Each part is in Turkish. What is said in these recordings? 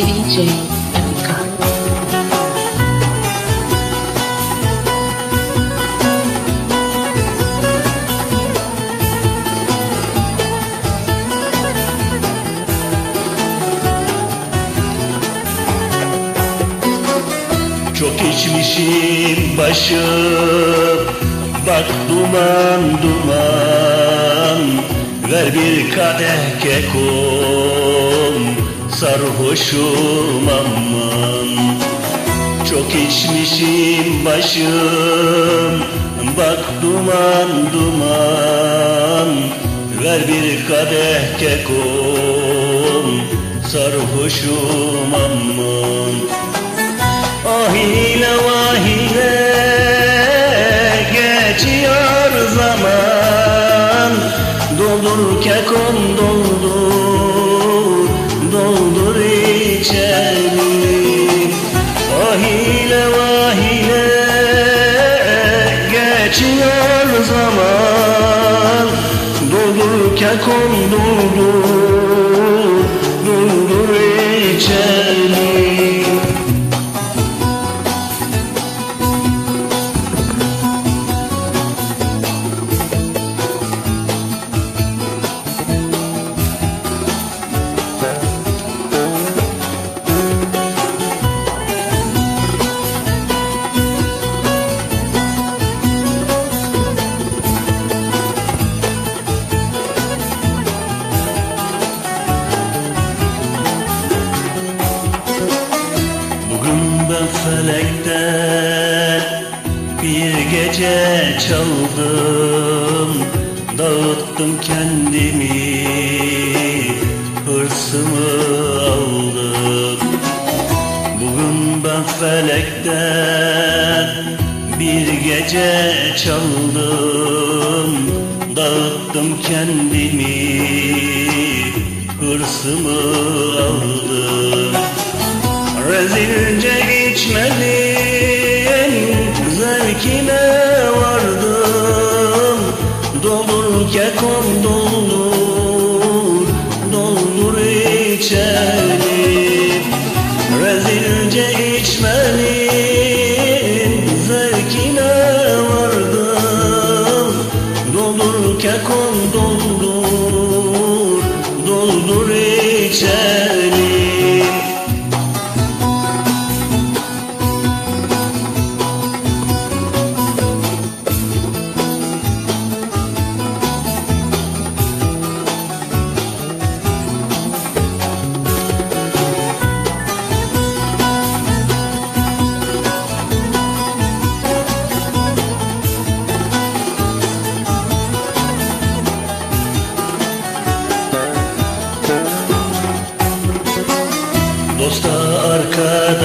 DJ Çok içmişim başım Bak duman duman. Ver bir kadeh kekom Sarhoşum aman. Çok içmişim başım. Bak duman duman. Ver bir kadeh kekom Sarhoşum aman. Ahile vahile geçiyor Doldur kekom çaldım. Dağıttım kendimi, hırsımı aldım. Bugün ben felekten bir gece çaldım. Dağıttım kendimi, hırsımı aldım. Rezilce içmedim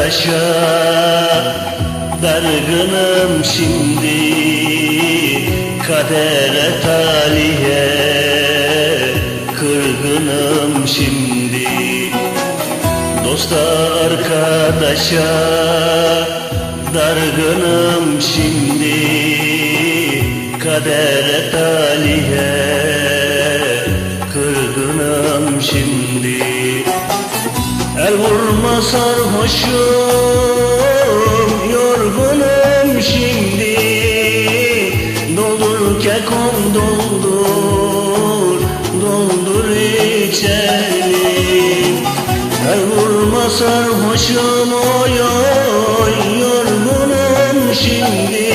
arkadaşa dargınım şimdi Kadere talihe. Kırgınım şimdi Dosta arkadaşa. Dargınım şimdi Kadere talihe vurma sarhoşum yorgunum şimdi. Doldur kekom doldur doldur içelim El vurma sarhoşum oy oy yorgunum şimdi.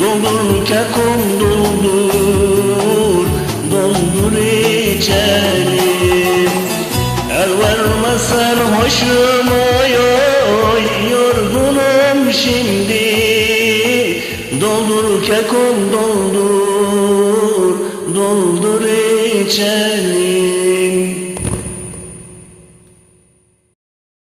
Doldur kekom doldur doldur içelim sarhoşum oy oy yorgunum şimdi. Doldur kekom doldur doldur içelim